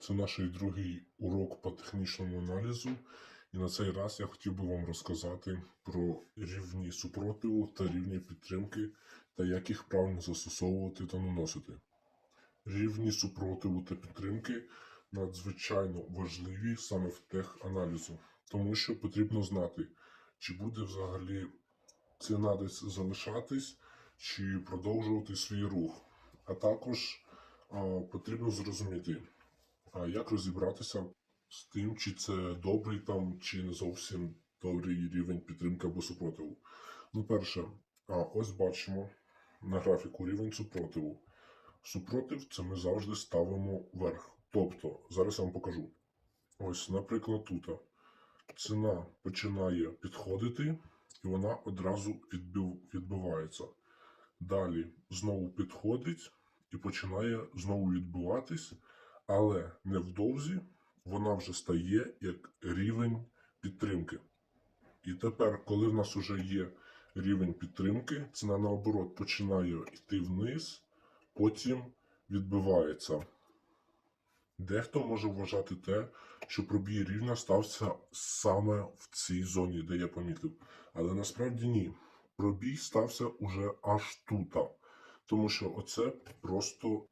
Це наш другий урок по технічному аналізу. І на цей раз я хотів би вам розказати про рівні супротиву та рівні підтримки та як їх правильно застосовувати та наносити. Рівні супротиву та підтримки надзвичайно важливі саме в теханалізу, тому що потрібно знати, чи буде взагалі ціна десь залишатись, чи продовжувати свій рух. А також а, потрібно зрозуміти, а як розібратися з тим, чи це добрий там, чи не зовсім добрий рівень підтримки або супротиву. Ну, перше, а, ось бачимо на графіку рівень супротиву. Супротив це ми завжди ставимо вверх. Тобто, зараз я вам покажу. Ось, наприклад, тут ціна починає підходити, і вона одразу відбив, відбивається. Далі знову підходить і починає знову відбиватись, але невдовзі вона вже стає як рівень підтримки. І тепер, коли в нас вже є рівень підтримки, ціна наоборот починає йти вниз, потім відбивається. Дехто може вважати те, що пробій рівня стався саме в цій зоні, де я помітив. Але насправді ні. Пробій стався уже аж тут. Тому що оце просто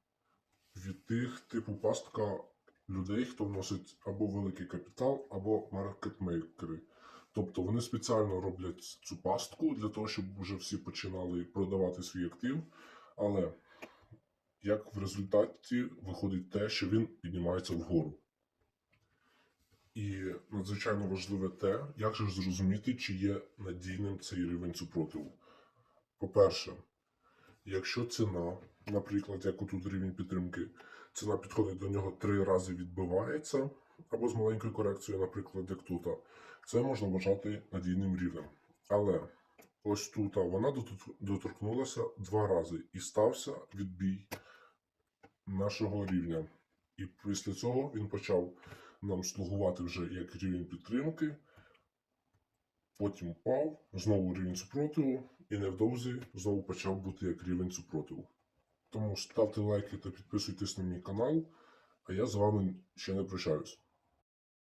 від тих типу пастка людей, хто вносить або великий капітал, або маркетмейкери. Тобто вони спеціально роблять цю пастку для того, щоб вже всі починали продавати свій актив. Але як в результаті виходить те, що він піднімається вгору. І надзвичайно важливе те, як же зрозуміти, чи є надійним цей рівень супротиву. По-перше, якщо ціна, наприклад, як отут рівень підтримки, ціна підходить до нього три рази відбивається, або з маленькою корекцією, наприклад, як тут, це можна вважати надійним рівнем. Але ось тут вона доторкнулася два рази і стався відбій нашого рівня. І після цього він почав нам слугувати вже як рівень підтримки, потім впав, знову рівень супротиву, і невдовзі знову почав бути як рівень супротиву. Тому ставте лайки та підписуйтесь на мій канал, а я з вами ще не прощаюсь.